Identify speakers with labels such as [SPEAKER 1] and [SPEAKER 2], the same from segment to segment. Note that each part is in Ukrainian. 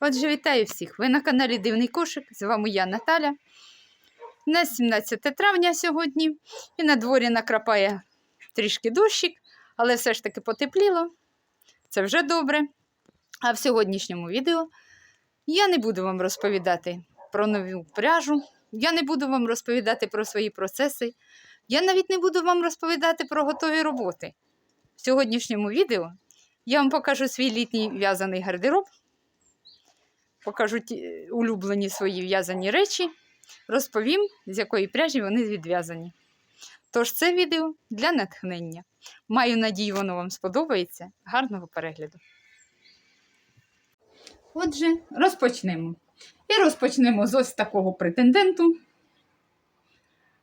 [SPEAKER 1] Отже, вітаю всіх! Ви на каналі Дивний Кошик. З вами я, Наталя. На 17 травня сьогодні, і на дворі накрапає трішки дощик, але все ж таки потепліло. Це вже добре. А в сьогоднішньому відео я не буду вам розповідати про нову пряжу, я не буду вам розповідати про свої процеси, я навіть не буду вам розповідати про готові роботи. В сьогоднішньому відео я вам покажу свій літній в'язаний гардероб покажу ті улюблені свої в'язані речі, розповім, з якої пряжі вони відв'язані. Тож це відео для натхнення. Маю надію, воно вам сподобається. Гарного перегляду. Отже, розпочнемо. І розпочнемо з ось такого претенденту.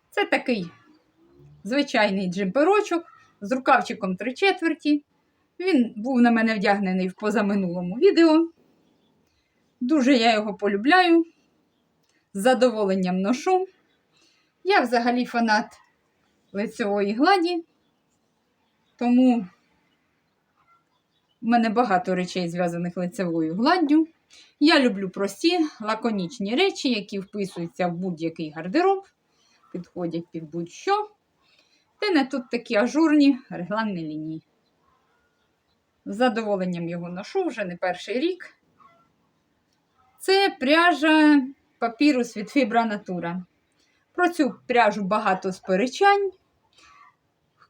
[SPEAKER 1] Це такий звичайний джемперочок з рукавчиком 3 четверті. Він був на мене вдягнений в позаминулому відео. Дуже я його полюбляю, з задоволенням ношу. Я взагалі фанат лицевої гладі, тому в мене багато речей, зв'язаних лицевою гладдю. Я люблю прості, лаконічні речі, які вписуються в будь-який гардероб, підходять під будь-що. Та не тут такі ажурні регланні лінії. З задоволенням його ношу вже не перший рік. Це пряжа папірус від Fibra Natura. Про цю пряжу багато сперечань.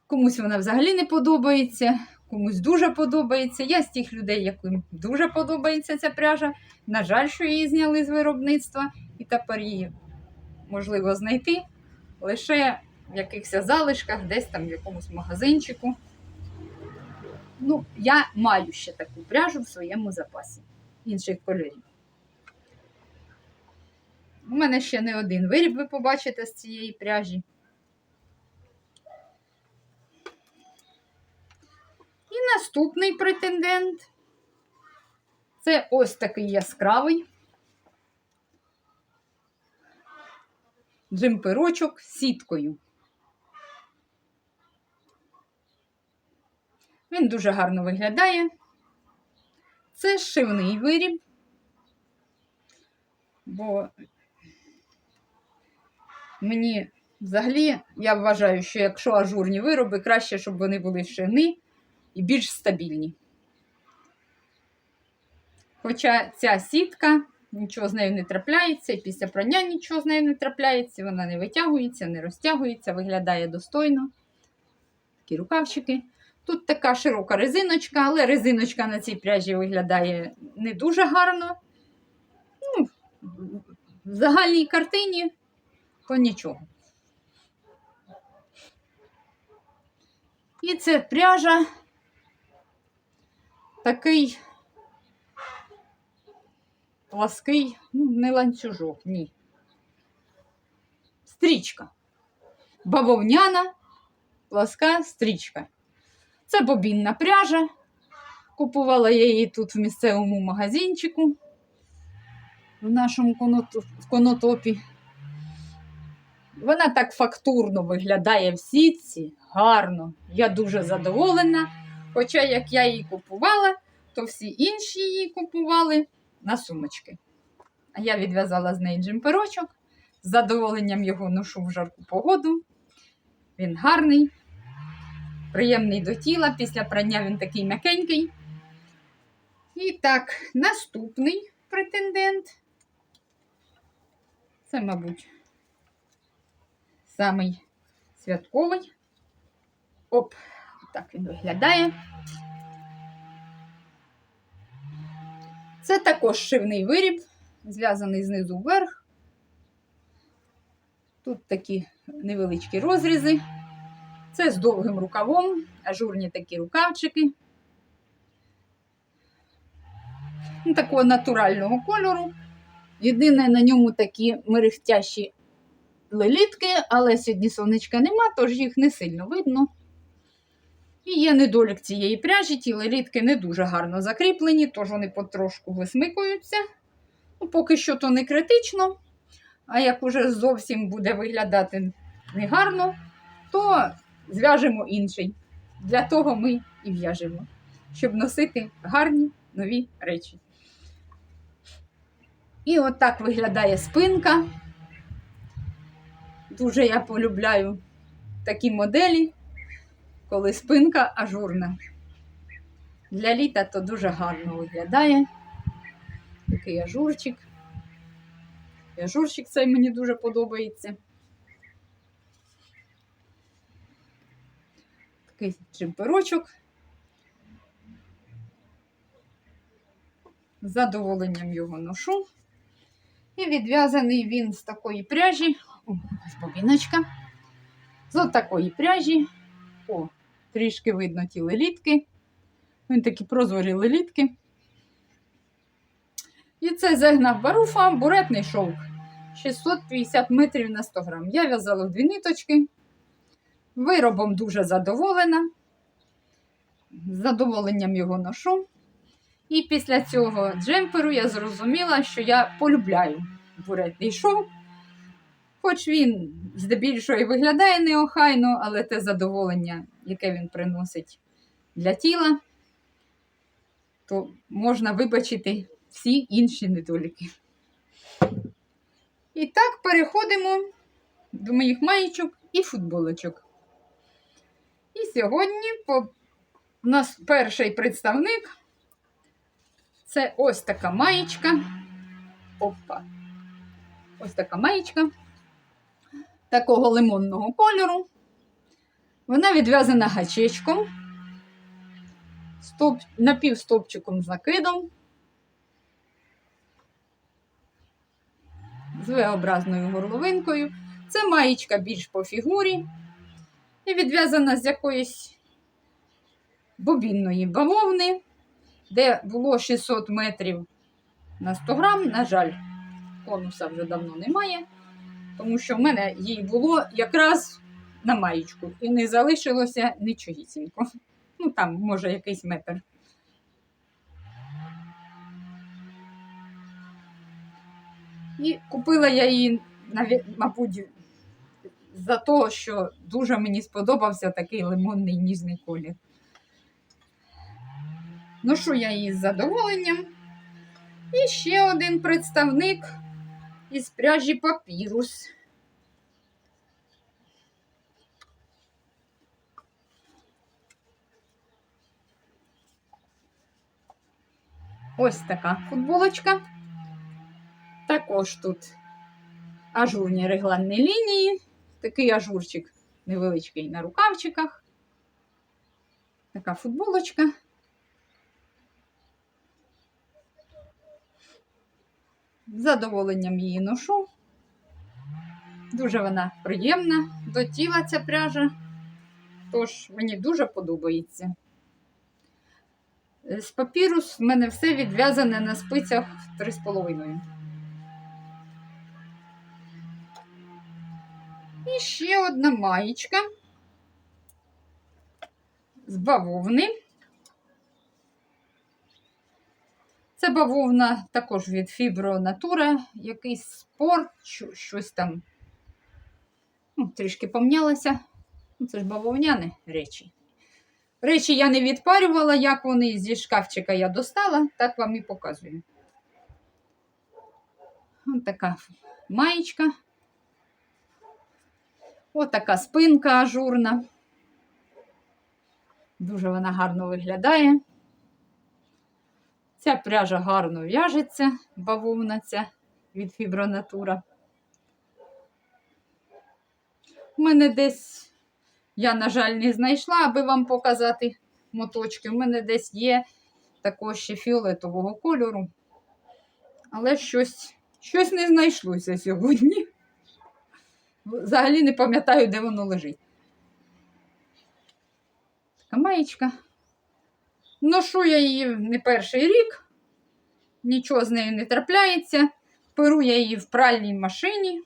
[SPEAKER 1] Комусь вона взагалі не подобається, комусь дуже подобається. Я з тих людей, яким дуже подобається ця пряжа. На жаль, що її зняли з виробництва, і тепер її можливо знайти лише в якихось залишках, десь там в якомусь магазинчику. Ну, я маю ще таку пряжу в своєму запасі інших кольорів. У мене ще не один виріб, ви побачите з цієї пряжі. І наступний претендент це ось такий яскравий джемперочок з сіткою. Він дуже гарно виглядає. Це шивний виріб, бо Мені взагалі я вважаю, що якщо ажурні вироби, краще, щоб вони були шини і більш стабільні. Хоча ця сітка, нічого з нею не трапляється, і після прання нічого з нею не трапляється, вона не витягується, не розтягується, виглядає достойно. Такі рукавчики. Тут така широка резиночка, але резиночка на цій пряжі виглядає не дуже гарно. Ну, В загальній картині то нічого. І це пряжа такий плаский, ну, не ланцюжок, ні. Стрічка. Бавовняна пласка стрічка. Це бобінна пряжа. Купувала я її тут в місцевому магазинчику в нашому конотопі. Вона так фактурно виглядає в сітці, гарно. Я дуже задоволена. Хоча, як я її купувала, то всі інші її купували на сумочки. А я відв'язала з неї джемперочок. З задоволенням його ношу в жарку погоду. Він гарний, приємний до тіла. Після прання він такий м'якенький. І так, наступний претендент. Це, мабуть самий святковий. Оп, так він виглядає. Це також шивний виріб, зв'язаний знизу вверх. Тут такі невеличкі розрізи. Це з довгим рукавом, ажурні такі рукавчики. Ну, Такого натурального кольору. Єдине на ньому такі мерехтящі лелітки, але сьогодні сонечка нема, тож їх не сильно видно. І є недолік цієї пряжі, ті лелітки не дуже гарно закріплені, тож вони потрошку висмикуються. Ну, Поки що то не критично. А як уже зовсім буде виглядати негарно, то зв'яжемо інший. Для того ми і в'яжемо, щоб носити гарні нові речі. І отак виглядає спинка. Дуже я полюбляю такі моделі, коли спинка ажурна. Для літа то дуже гарно виглядає. Такий ажурчик. І ажурчик цей мені дуже подобається. Такий джемперочок. З задоволенням його ношу. І відв'язаний він з такої пряжі. Ось бобіночка. З такої пряжі. О, трішки видно ті лелітки. Він такі прозорі лелітки. І це загнав баруфа, буретний шовк. 650 метрів на 100 грам. Я в'язала в дві ниточки. Виробом дуже задоволена. З задоволенням його ношу. І після цього джемперу я зрозуміла, що я полюбляю буретний шов. Хоч він здебільшого і виглядає неохайно, але те задоволення, яке він приносить для тіла, то можна вибачити всі інші недоліки. І так переходимо до моїх маєчок і футболочок. І сьогодні у нас перший представник це ось така маєчка. Опа. Ось така маєчка такого лимонного кольору. Вона відв'язана гачечком, стоп, напівстопчиком з накидом, з V-образною горловинкою. Це маєчка більш по фігурі і відв'язана з якоїсь бобінної бавовни, де було 600 метрів на 100 грам. На жаль, конуса вже давно немає, тому що в мене їй було якраз на маєчку і не залишилося нічогісінько. Ну, там, може, якийсь метр. І купила я її, мабуть, за того, що дуже мені сподобався такий лимонний ніжний колір. Ношу я її з задоволенням. І ще один представник із пряжі папірус. Ось така футболочка. Також тут ажурні регланні лінії, такий ажурчик невеличкий на рукавчиках. Така футболочка. З задоволенням її ношу. Дуже вона приємна до тіла ця пряжа. Тож мені дуже подобається. З папірус в мене все відв'язане на спицях 3,5. І ще одна маєчка з бавовни. Це бавовна також від Фібро Натура, якийсь спорт, що- щось там ну, трішки помнялося. Ну, Це ж бавовняні речі. Речі я не відпарювала, як вони зі шкафчика я достала, так вам і показую. Ось така маєчка. Ось така спинка ажурна. Дуже вона гарно виглядає. Ця пряжа гарно в'яжеться, бавовна ця від фібронатура. У мене десь, я, на жаль, не знайшла, аби вам показати моточки. У мене десь є також ще фіолетового кольору. Але щось, щось не знайшлося сьогодні. Взагалі не пам'ятаю, де воно лежить. Така маєчка. Ношу я її не перший рік, нічого з нею не трапляється. Перу я її в пральній машині.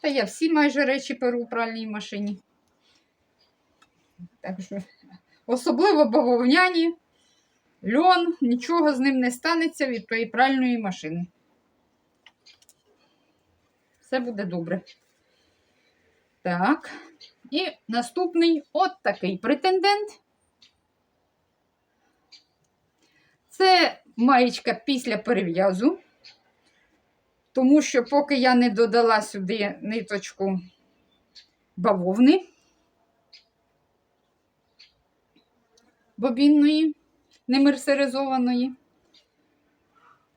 [SPEAKER 1] Та я всі майже речі перу в пральній машині. Так що, особливо бавовняні, льон, нічого з ним не станеться від тої пральної машини. Все буде добре. Так. І наступний от такий претендент. Це маєчка після перев'язу. Тому що поки я не додала сюди ниточку бавовни бобінної, не мерсеризованої.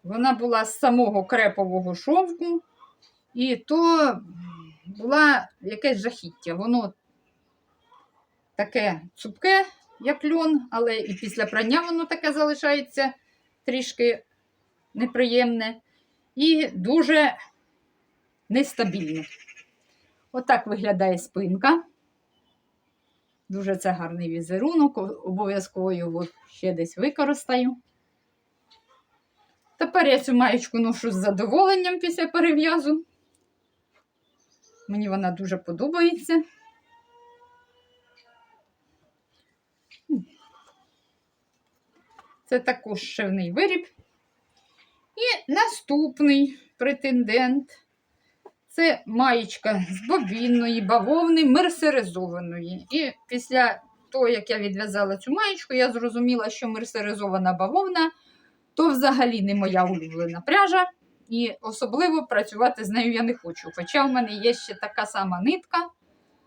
[SPEAKER 1] Вона була з самого крепового шовку, і то була якесь жахіття. Воно таке цупке, як льон, але і після прання воно таке залишається трішки неприємне і дуже нестабільне. Отак виглядає спинка. Дуже це гарний візерунок, обов'язково його ще десь використаю. Тепер я цю маєчку ношу з задоволенням після перев'язу. Мені вона дуже подобається. Це також шивний виріб. І наступний претендент це маєчка з бобінної, бавовни, мерсеризованої. І після того, як я відв'язала цю маєчку, я зрозуміла, що мерсеризована бавовна то взагалі не моя улюблена пряжа. І особливо працювати з нею я не хочу. Хоча в мене є ще така сама нитка,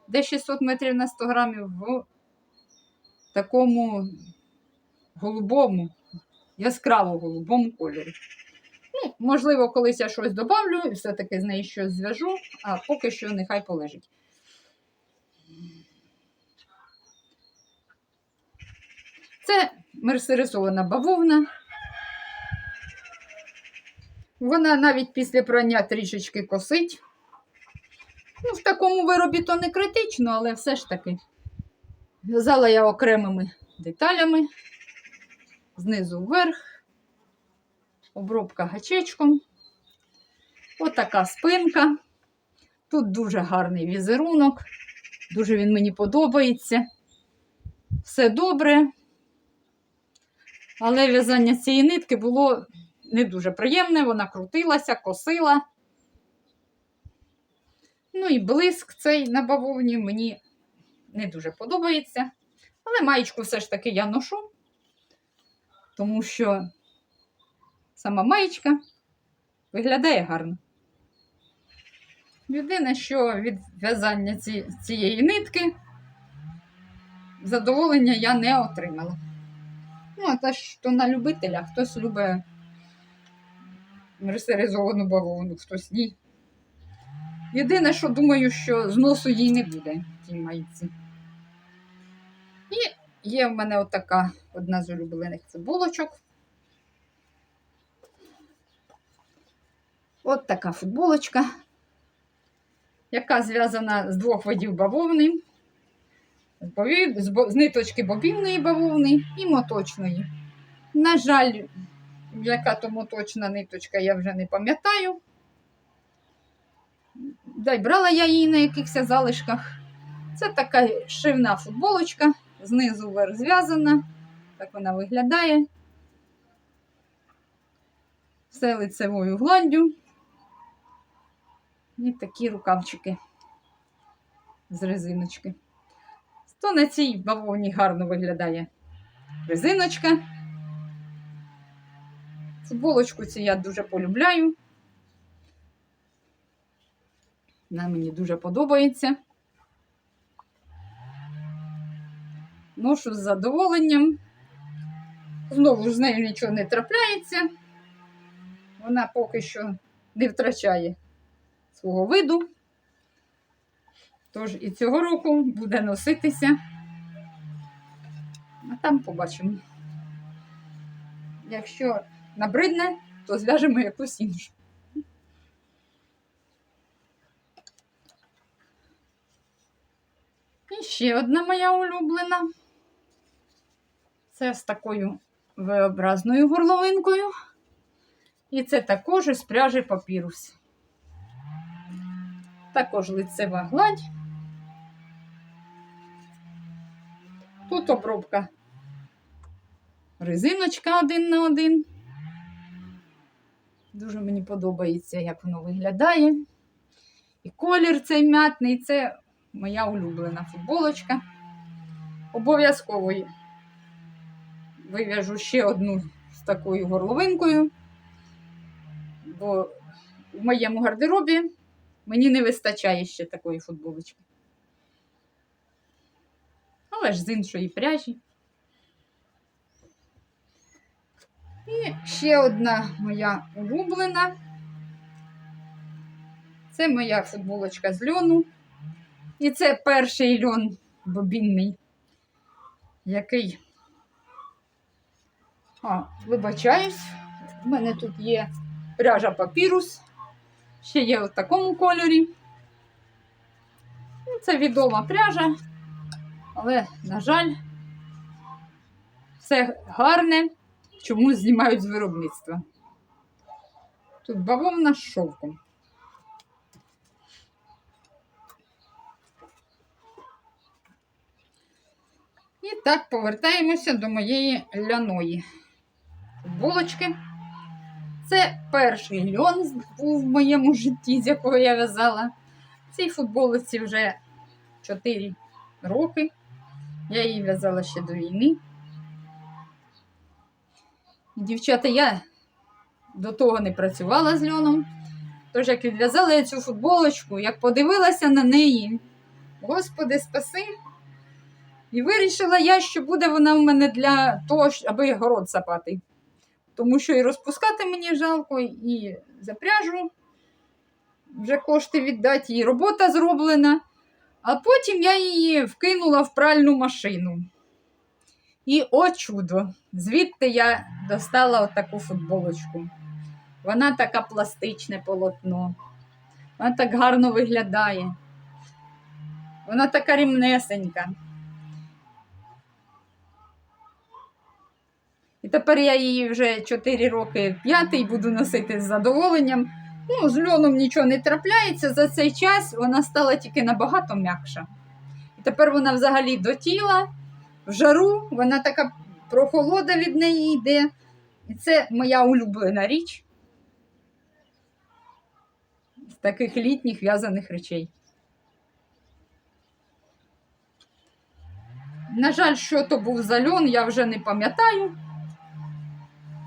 [SPEAKER 1] де 600 метрів на 100 грамів, в такому голубому, яскраво голубому кольорі. Ну, можливо, колись я щось добавлю і все-таки з нею щось зв'яжу, а поки що нехай полежить. Це мерсеризована бавовна. Вона навіть після прання трішечки косить. Ну, в такому виробі то не критично, але все ж таки. В'язала я окремими деталями, знизу вверх, обробка гачечком. Отака спинка. Тут дуже гарний візерунок, дуже він мені подобається. Все добре. Але в'язання цієї нитки було не дуже приємне, вона крутилася, косила. Ну і блиск цей на бавовні мені не дуже подобається. Але маєчку все ж таки я ношу, тому що сама маєчка виглядає гарно. Єдине, що від в'язання ці, цієї нитки задоволення я не отримала. Ну, а те, що на любителя, хтось любить мерсеризовану бавовну, хтось ні. Єдине, що думаю, що зносу їй не буде в тій майці. І є в мене отака одна з улюблених цибулочок. От така футболочка, яка зв'язана з двох видів бавовни, з, ниточки бобінної бавовни і моточної. На жаль, яка тому точна ниточка, я вже не пам'ятаю. Дай брала я її на якихось залишках. Це така шивна футболочка, знизу вверх зв'язана. Так вона виглядає. Все лицевою гладдю. І такі рукавчики з резиночки. То на цій бавовні гарно виглядає резиночка. Футболочку цю я дуже полюбляю. Вона мені дуже подобається. Ношу з задоволенням. Знову ж з нею нічого не трапляється. Вона поки що не втрачає свого виду. Тож і цього року буде носитися. А там побачимо. Якщо набридне, то зв'яжемо якусь іншу. І ще одна моя улюблена. Це з такою V-образною горловинкою. І це також із пряжі папірус. Також лицева гладь. Тут обробка резиночка один на один. Дуже мені подобається, як воно виглядає. І колір цей м'ятний це моя улюблена футболочка. Обов'язково вив'яжу ще одну з такою горловинкою, бо в моєму гардеробі мені не вистачає ще такої футболочки. Але ж з іншої пряжі. І ще одна моя улюблена. Це моя футболочка з льону. І це перший льон бобінний, який. А, вибачаюсь, у мене тут є пряжа папірус. Ще є в такому кольорі. Ну, Це відома пряжа, але, на жаль, все гарне, чому знімають з виробництва. Тут бавовна з шовком. І так повертаємося до моєї ляної футболочки. Це перший льон був в моєму житті, з якого я в'язала. Цій футболиці вже 4 роки. Я її в'язала ще до війни. Дівчата, я до того не працювала з льоном. Тож, як відв'язала я цю футболочку, як подивилася на неї, Господи, спаси. І вирішила я, що буде вона в мене для того, аби город сапати. Тому що і розпускати мені жалко, і за пряжу вже кошти віддати, і робота зроблена. А потім я її вкинула в пральну машину. І о чудо! Звідти я достала отаку футболочку. Вона така пластичне полотно. Вона так гарно виглядає. Вона така рівнесенька. І тепер я її вже 4 роки п'ятий буду носити з задоволенням. Ну, з льоном нічого не трапляється. За цей час вона стала тільки набагато м'якша. І тепер вона взагалі до тіла, в жару, вона така прохолода від неї йде. І це моя улюблена річ з таких літніх в'язаних речей. На жаль, що то був за льон, я вже не пам'ятаю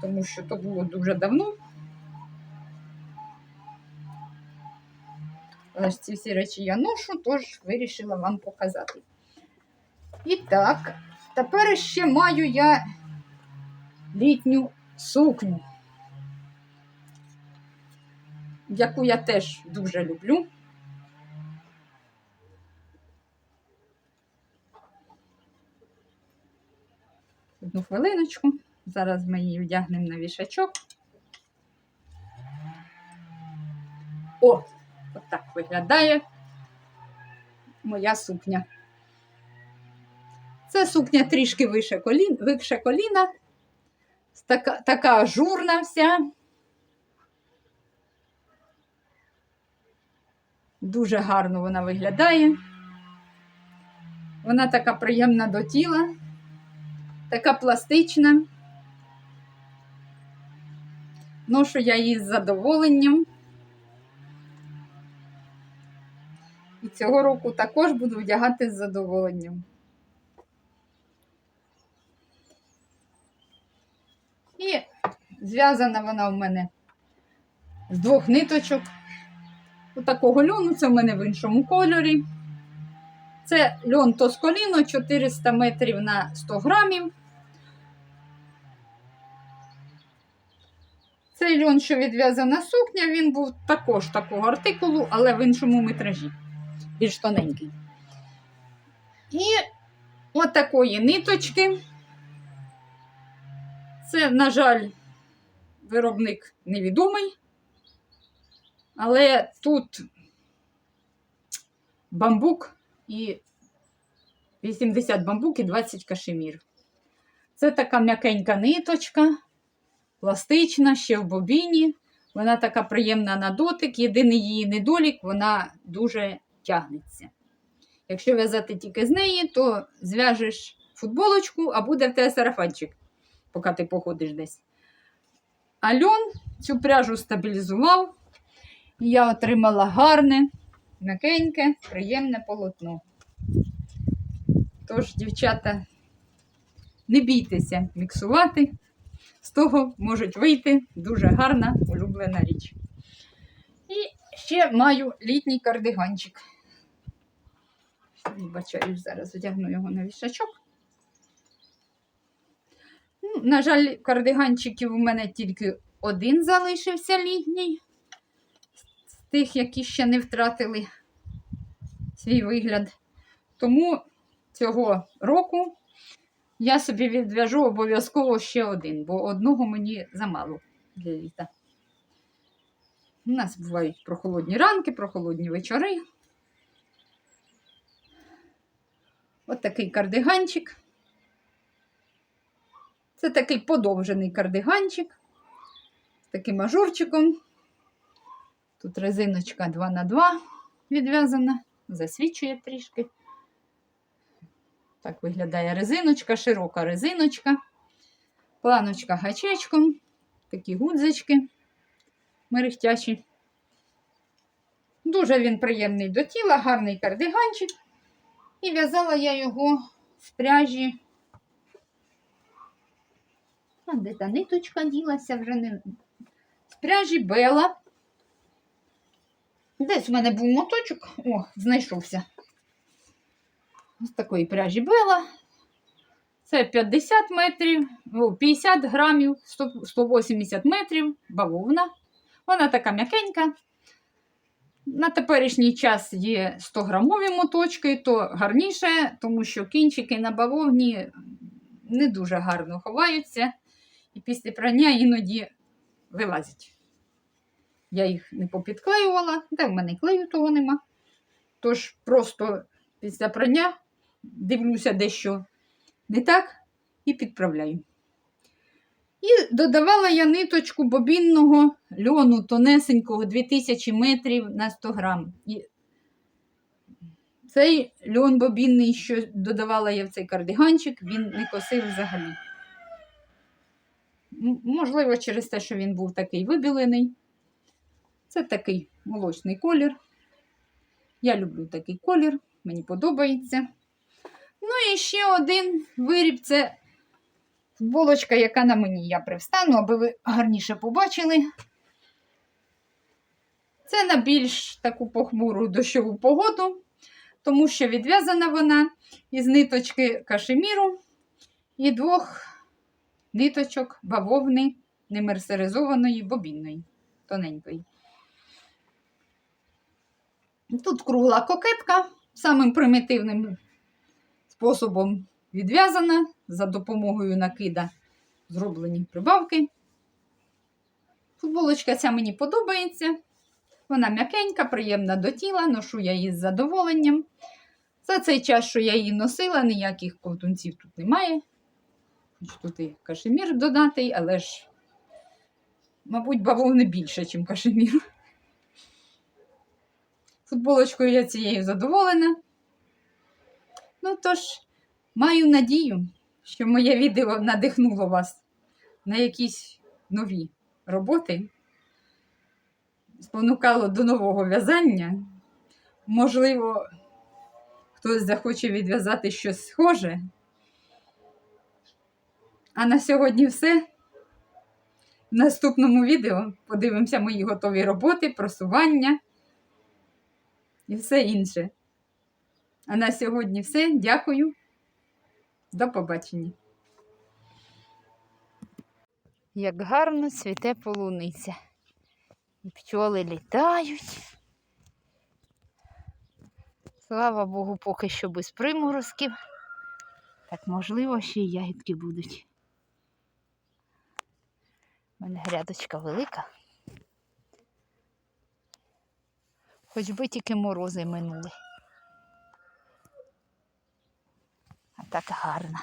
[SPEAKER 1] тому що то було дуже давно. Але ж ці всі речі я ношу, тож вирішила вам показати. І так, тепер ще маю я літню сукню, яку я теж дуже люблю. Одну хвилиночку. Зараз ми її вдягнемо на вішачок. О, отак виглядає моя сукня. Це сукня трішки вище колін, вище коліна, така, така ажурна вся. Дуже гарно вона виглядає. Вона така приємна до тіла, така пластична. Ношу я її з задоволенням. І цього року також буду вдягати з задоволенням. І зв'язана вона в мене з двох ниточок. У такого льону, це в мене в іншому кольорі. Це льон Тосколіно 400 метрів на 100 грамів. Цей льон, що відв'язана сукня, він був також такого артикулу, але в іншому метражі, більш тоненький. І от такої ниточки. Це, на жаль, виробник невідомий, але тут бамбук і 80 бамбук і 20 кашемір. Це така м'якенька ниточка пластична, ще в бобіні. Вона така приємна на дотик. Єдиний її недолік, вона дуже тягнеться. Якщо в'язати тільки з неї, то зв'яжеш футболочку, а буде в тебе сарафанчик, поки ти походиш десь. А льон цю пряжу стабілізував, і я отримала гарне, м'якеньке, приємне полотно. Тож, дівчата, не бійтеся міксувати з того можуть вийти дуже гарна улюблена річ. І Ще маю літній кардиганчик. Вибачаю, зараз одягну його на вішачок. Ну, на жаль, кардиганчиків у мене тільки один залишився літній. З тих, які ще не втратили свій вигляд. Тому цього року я собі відв'яжу обов'язково ще один, бо одного мені замало для літа. У нас бувають прохолодні ранки, прохолодні вечори. От такий кардиганчик. Це такий подовжений кардиганчик з таким ажурчиком. Тут резиночка 2х2 відв'язана, засвічує трішки. Так виглядає резиночка, широка резиночка, планочка гачечком, такі гудзички мерехтячі. Дуже він приємний до тіла, гарний кардиганчик. І в'язала я його з пряжі. А де та ниточка ділася вже не. З пряжі Бела. Десь в мене був моточок. О, знайшовся. З такої пряжі Бела. Це 50 метрів, 50 грамів, 180 метрів, бавовна. Вона така м'якенька. На теперішній час є 100-грамові моточки, то гарніше, тому що кінчики на бавовні не дуже гарно ховаються, і після прання іноді вилазять. Я їх не попідклеювала, де в мене клею того нема. Тож просто після прання дивлюся дещо не так і підправляю. І додавала я ниточку бобінного льону тонесенького 2000 метрів на 100 грам. І цей льон бобінний, що додавала я в цей кардиганчик, він не косив взагалі. Можливо, через те, що він був такий вибілений. Це такий молочний колір. Я люблю такий колір, мені подобається. Ну і ще один виріб це футболочка, яка на мені я привстану, аби ви гарніше побачили. Це на більш таку похмуру дощову погоду, тому що відв'язана вона із ниточки кашеміру і двох ниточок бавовни немерсеризованої бобінної, тоненької. Тут кругла кокетка самим примітивним способом відв'язана за допомогою накида зроблені прибавки. Футболочка ця мені подобається. Вона м'якенька, приємна до тіла, ношу я її з задоволенням. За цей час, що я її носила, ніяких ковтунців тут немає. Хоч тут і кашемір додатий, але ж, мабуть, бавовни більше, ніж кашемір. Футболочкою я цією задоволена. Ну, тож, маю надію, що моє відео надихнуло вас на якісь нові роботи, спонукало до нового в'язання. Можливо, хтось захоче відв'язати щось схоже. А на сьогодні все. В наступному відео подивимося мої готові роботи, просування і все інше. А на сьогодні все. Дякую. До побачення. Як гарно цвіте полуниця. І пчоли літають. Слава Богу, поки що без приморозків. Так, можливо, ще й ягідки будуть. У мене грядочка велика. Хоч би тільки морози минули. Так гарно.